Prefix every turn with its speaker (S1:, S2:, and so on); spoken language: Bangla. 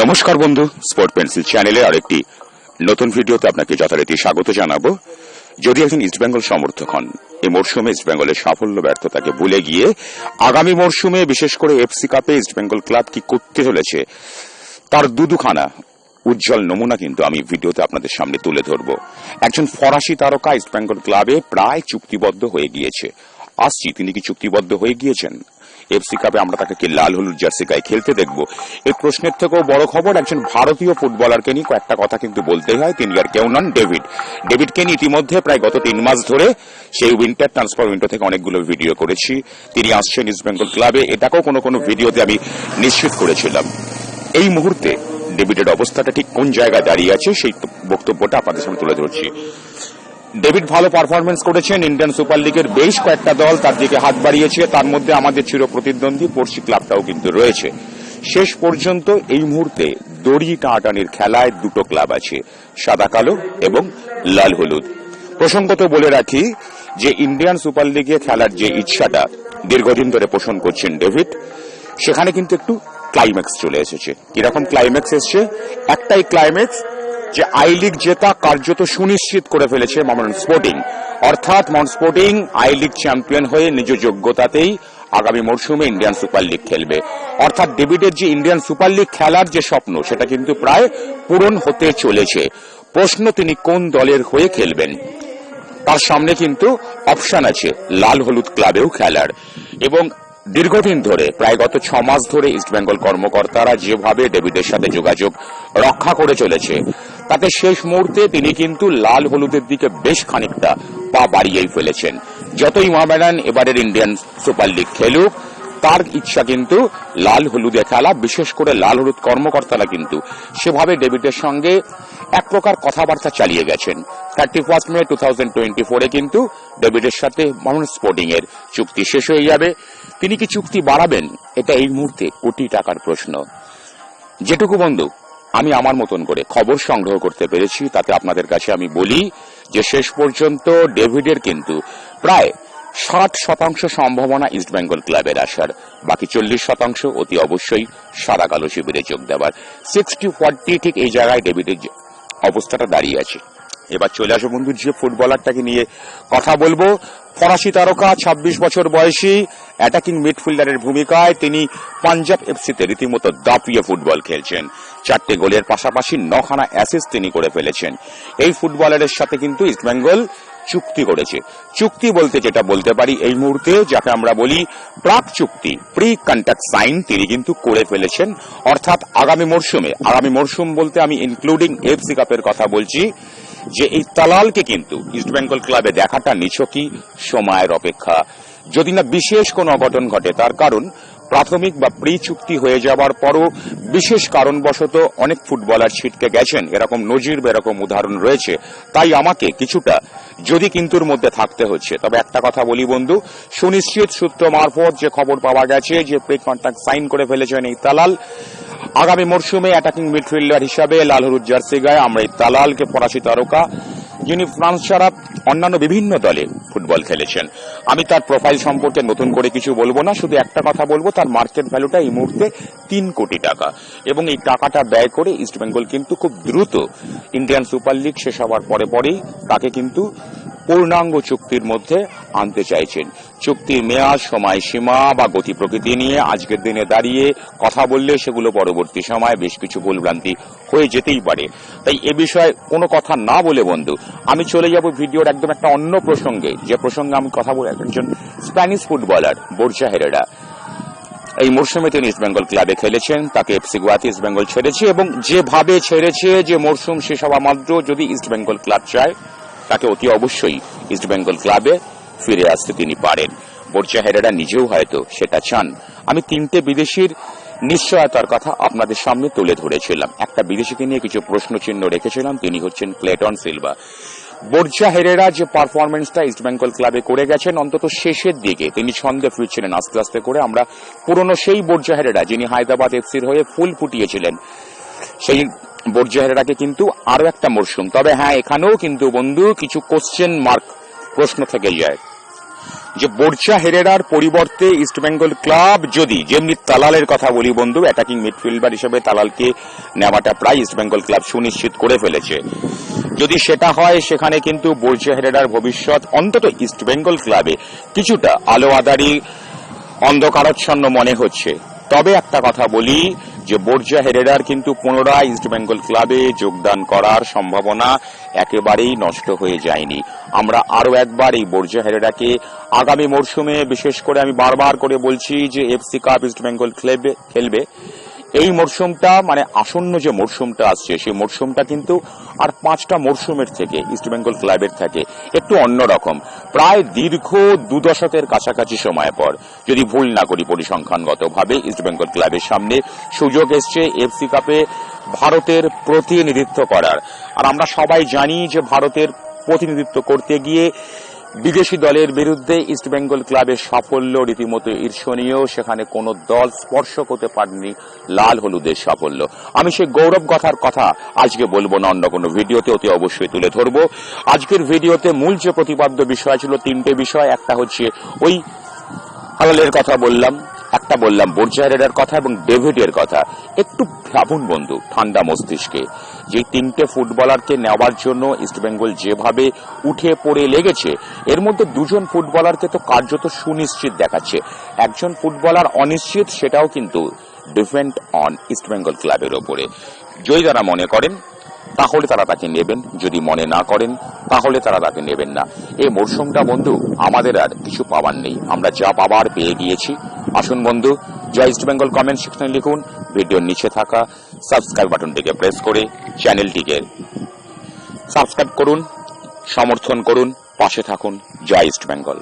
S1: নমস্কার বন্ধু স্পোর্ট পেন্সিল চ্যানেলে আরেকটি নতুন ভিডিওতে আপনাকে যথারীতি স্বাগত জানাব। যদি একজন ইস্টবেঙ্গল সমর্থক হন, এই মরশুমে ইস্টবেঙ্গলের সাফল্য, ব্যর্থতাকে ভুলে গিয়ে আগামী মরশুমে বিশেষ করে এফসি কাপে ইস্টবেঙ্গল ক্লাব কি করতে চলেছে, তার দুদুখানা, উজ্জ্বল নমুনা কিন্তু আমি ভিডিওতে আপনাদের সামনে তুলে ধরব। একজন ফরাসি তারকা ইস্টবেঙ্গল ক্লাবে প্রায় চুক্তিবদ্ধ হয়ে গিয়েছে। আসছি, তিনি কি চুক্তিবদ্ধ হয়ে গিয়েছেন? এফসি কাপে আমরা তাকে লাল হলুদ জার্সি গায়ে খেলতে দেখব? এই প্রশ্নের থেকেও বড় খবর, একজন ভারতীয় ফুটবলারকে নিয়ে কয়েকটা কথা কিন্তু বলতেই হয়। তিনি আর কেউ নন, ডেভিড। ডেভিডকে নিয়ে ইতিমধ্যে প্রায় গত তিন মাস ধরে সেই উইন্টার ট্রান্সফার উইন্ডো থেকে অনেকগুলো ভিডিও করেছি। তিনি আসছেন ইস্টবেঙ্গল ক্লাবে এটাকেও কোনো কোনো ভিডিওতে আমি নিশ্চিত করেছিলাম। এই মুহূর্তে ডেভিডের অবস্থাটা ঠিক কোন জায়গায় দাঁড়িয়ে আছে সেই বক্তব্যটা আপনাদের সামনে তুলে ধরছি। ডেভিড ভালো পারফরমেন্স করেছেন। ইন্ডিয়ান সুপার লিগের বেশ কয়েকটা দল তার দিকে হাত বাড়িয়েছে। তার মধ্যে আমাদের চির প্রতিদ্বন্দ্বী পড়শি ক্লাবটাও কিন্তু রয়েছে। শেষ পর্যন্ত এই মুহূর্তে দড়ি টানাটানির খেলায় দুটো ক্লাব আছে, সাদা কালো এবং লাল হলুদ। প্রসঙ্গত বলে রাখি যে ইন্ডিয়ান সুপার লিগে খেলার যে ইচ্ছাটা দীর্ঘদিন ধরে পোষণ করছেন ডেভিড, সেখানে কিন্তু একটু ক্লাইম্যাক্স চলে এসেছে। কীরকম ক্লাইম্যাক্স এসছে? একটাই ক্লাইম্যাক্স যে আই লিগ জেতা কার্যত সুনিশ্চিত করে ফেলেছে মামন স্পোর্টিং। অর্থাৎ মাউন্ট স্পোর্টিং আই লিগ চ্যাম্পিয়ন হয়ে নিজ যোগ্যতাতেই আগামী মরশুমে ইন্ডিয়ান সুপার লিগ খেলবে। অর্থাৎ ডেভিডের যে ইন্ডিয়ান সুপার লিগ খেলার যে স্বপ্ন, সেটা কিন্তু প্রায় পূরণ হতে চলেছে। প্রশ্ন, তিনি কোন দলের হয়ে খেলবেন? তার সামনে কিন্তু অপশন আছে, লাল হলুদ ক্লাবেও খেলার। এবং দীর্ঘদিন ধরে, প্রায় গত ছ মাস ধরে ইস্টবেঙ্গল কর্মকর্তারা যেভাবে ডেভিডের সাথে যোগাযোগ রক্ষা করে চলেছে তাতে শেষ মুহূর্তে তিনি কিন্তু লাল হলুদের দিকে বেশ খানিকটা পা বাড়িয়েই ফেলেছেন। যতই মোহামেডান এবারের ইন্ডিয়ান সুপার লিগ খেলুক, তার ইচ্ছা কিন্তু লাল হলুদে খেলা, বিশেষ করে লাল হলুদ কর্মকর্তারা কিন্তু সেভাবে ডেভিডের সঙ্গে এক প্রকার কথাবার্তা চালিয়ে গেছেন। Thirty first May two thousand twenty ফোরে কিন্তু ডেভিডের সাথে মাউন্ট স্পোর্টিং এর চুক্তি শেষ হয়ে যাবে। তিনি কি চুক্তি বাড়াবেন? এটা এই মুহূর্তে কোটি টাকার প্রশ্ন। যেটুকু বন্ধু আমি আমার মতন করে খবর সংগ্রহ করতে পেরেছি, তাতে আপনাদের কাছে আমি বলি যে শেষ পর্যন্ত ডেভিডের কিন্তু প্রায় ষাট শতাংশ সম্ভাবনা ইস্টবেঙ্গল ক্লাবের আসার, বাকি চল্লিশ শতাংশ অতি অবশ্যই সাদা কালো শিবিরে যোগ দেওয়ার। সিক্সটি ফর্টি ঠিক এই জায়গায় ডেভিডের অবস্থাটা দাঁড়িয়ে আছে। এবার চলে আসো বন্ধু, যে ফুটবলারটাকে নিয়ে কথা বলব ফরাসি তারকা ২৬ বছর বয়সী অ্যাটাকিং মিডফিল্ডারের ভূমিকায় তিনি পাঞ্জাব এফসিতে রীতিমতো দাপিয়ে ফুটবল খেলছেন। চারটে গোলের পাশাপাশি নখানা অ্যাসিস্ট তিনি করে ফেলেছেন। এই ফুটবলারের সাথে কিন্তু ইস্টবেঙ্গল চুক্তি করেছে। চুক্তি বলতে যেটা বলতে পারি এই মুহূর্তে, যাকে আমরা বলি প্রাক চুক্তি প্রি কন্ট্যাক্ট সাইন তিনি কিন্তু করে ফেলেছেন। অর্থাৎ আগামী মরশুমে, আগামী মরশুম বলতে আমি ইনক্লুডিং এফসি কাপের কথা বলছি। যে এই তালালকে কিন্তু ইস্টবেঙ্গল ক্লাবে দেখাটা নিছকই সময়ের অপেক্ষা। যদি না বিশেষ কোনো অঘটন ঘটে, তার কারণ প্রাথমিক বা প্রি চুক্তি হয়ে যাওয়ার পরও বিশেষ কারণবশত অনেক ফুটবলার ছিটকে গেছেন। এরকম নজির বা এরকম উদাহরণ রয়েছে। তাই আমাকে কিছুটা যদি কিন্তুর মধ্যে থাকতে হচ্ছে। তবে একটা কথা বলি বন্ধু, সুনিশ্চিত সূত্র মারফত যে খবর পাওয়া গেছে যে প্রি কন্ট্রাক্ট সাইন করে ফেলেছেন এই তালাল আগামী মরশুমে অ্যাটাকিং মিডফিল্ডার হিসাবে লাল হলুদ জার্সি গায়ে আমরা এই তালালকে ফরাসি তারকা। যিনি ফ্রান্স ছাড়া অন্যান্য বিভিন্ন দলে ফুটবল খেলেছেন। আমি তার প্রোফাইল সম্পর্কে নতুন করে কিছু বলব না, শুধু একটা কথা বলব, তার মার্কেট ভ্যালুটা এই মুহূর্তে তিন কোটি টাকা। এবং এই টাকাটা ব্যয় করে ইস্টবেঙ্গল কিন্তু খুব দ্রুত ইন্ডিয়ান সুপার লিগ শেষ হওয়ার পরে পরেই তাকে কিন্তু পূর্ণাঙ্গ চুক্তির মধ্যে আনতে চাইছেন। চুক্তির মেয়াদ সময়সীমা বা গতি প্রকৃতি নিয়ে আজকের দিনে দাঁড়িয়ে কথা বললে সেগুলো পরবর্তী সময়ে বেশ কিছু ভুলভ্রান্তি হয়ে যেতেই পারে। তাই এ বিষয়ে কোনো কথা না বলে বন্ধু, আমি চলে যাব ভিডিওর একদম একটা অন্য প্রসঙ্গে। যে প্রসঙ্গে আমি কথা বলে একজন স্প্যানিশ ফুটবলার বোরজা হেরেডা এই মরশুমে তিনি ইস্টবেঙ্গল ক্লাবে খেলেছেন, তাকে এফসি গোয়াতে ইস্টবেঙ্গল ছেড়েছে এবং যেভাবে ছেড়েছে যে মরশুম শেষ হওয়া মাত্র যদি ইস্টবেঙ্গল ক্লাব চায় তাকে অতি অবশ্যই ইস্টবেঙ্গল ক্লাবে ফিরে আসতে তিনি পারেন। বর্চা হেরেরা নিজেও হয়তো সেটা চান। আমি তিনটে বিদেশির নিশ্চয়তার কথা আপনাদের সামনে তুলে ধরেছিলাম। একটা বিদেশিকে নিয়ে কিছু প্রশ্ন চিহ্ন রেখেছিলাম, তিনি হচ্ছেন ক্লেটন সিলভা বর্জা হেরেরা যে পারফরমেন্সটা ইস্টবেঙ্গল ক্লাবে করে গেছেন, অন্তত শেষের দিকে, তিনি ছন্দে ফিরছিলেন আস্তে আস্তে করে। আমরা পুরনো সেই বর্জা হেরেরা যিনি হায়দ্রাবাদ এফসির হয়ে ফুল ফুটিয়েছিলেন, সেই বর্জাহেরাকে কিন্তু আরও একটা মরশুম তবে হ্যাঁ এখানেও কিন্তু বন্ধু কিছু কোশ্চেন মার্ক প্রশ্ন থেকে যায়। যে বোরচা হেরেরার পরিবর্তে ইস্টবেঙ্গল ক্লাব যদি, যেমনি তালালের কথা বলি বন্ধু অ্যাটাকিং মিডফিল্ডার হিসেবে তালালকে নেওয়াটা প্রায় ইস্টবেঙ্গল ক্লাব সুনিশ্চিত করে ফেলেছে। যদি সেটা হয়, সেখানে কিন্তু বোরচা হেরেরার ভবিষ্যৎ অন্তত ইস্টবেঙ্গল ক্লাবে কিছুটা আলো আদারি অন্ধকারচ্ছন্ন মনে হচ্ছে। তবে একটা কথা বলি যে বোর্জা হেরেরার কিন্তু পুনরায় ইস্টবেঙ্গল ক্লাবে যোগদান করার সম্ভাবনা একেবারেই নষ্ট হয়ে যায়নি। আমরা আরও একবার এই বোর্জা হেরেরাকে আগামী মরশুমে, বিশেষ করে আমি বারবার করে বলছি যে এফসি কাপ ইস্টবেঙ্গল খেলবে খেলবে। এই মরশুমটা মানে আসন্ন যে মরশুমটা আসছে, সেই মরশুমটা কিন্তু আর পাঁচটা মরশুমের থেকে ইস্টবেঙ্গল ক্লাবের থেকে একটু অন্যরকম প্রায় দীর্ঘ দু দশকের কাছাকাছি সময় পর, যদি ভুল না করি পরিসংখ্যানগতভাবে ইস্টবেঙ্গল ক্লাবের সামনে সুযোগ এসছে এফসি কাপে ভারতের প্রতিনিধিত্ব করার। আর আমরা সবাই জানি যে ভারতের প্রতিনিধিত্ব করতে গিয়ে বিদেশি দলের বিরুদ্ধে ইস্টবেঙ্গল ক্লাবের সাফল্য রীতিমতো ঈর্ষণীয়। সেখানে কোন দল স্পর্শ করতে পারেনি লাল হলুদের সাফল্য। আমি সেই গৌরব কথার কথা আজকে বলব না, অন্য কোনো ভিডিওতে, অতি অবশ্যই তুলে ধরব। আজকের ভিডিওতে মূল যে প্রতিপাদ্য বিষয় ছিল, তিনটে বিষয়। একটা হচ্ছে ওই হালালের কথা বললাম একটা বললাম বোরজাহের কথা এবং ডেভিডের কথা। একটু ভাবুন বন্ধু, ঠান্ডা মস্তিষ্কে। যে তিনটে ফুটবলারকে নেওয়ার জন্য ইস্টবেঙ্গল যেভাবে উঠে পড়ে লেগেছে, এর মধ্যে দুজন ফুটবলারকে তো কার্যত সুনিশ্চিত দেখাচ্ছে। একজন ফুটবলার অনিশ্চিত, সেটাও কিন্তু ডিপেন্ড অন ইস্টবেঙ্গল ক্লাবের ওপরে। যদি তারা মনে করেন তাহলে তারা তাকে নেবেন। যদি মনে না করেন, তাহলে তারা তাকে নেবেন না। এই মরশুমটা বন্ধু, আমাদের আর কিছু পাওয়ার নেই। আমরা যা পাবার পেয়ে গিয়েছি। আসুন বন্ধু, জয় ইস্ট বেঙ্গল কমেন্ট সেকশনে লিখুন। ভিডিওর নিচে থাকা সাবস্ক্রাইব বাটনটিকে প্রেস করে চ্যানেলটিকে সাবস্ক্রাইব করুন, সমর্থন করুন। পাশে থাকুন, জয় ইস্ট বেঙ্গল।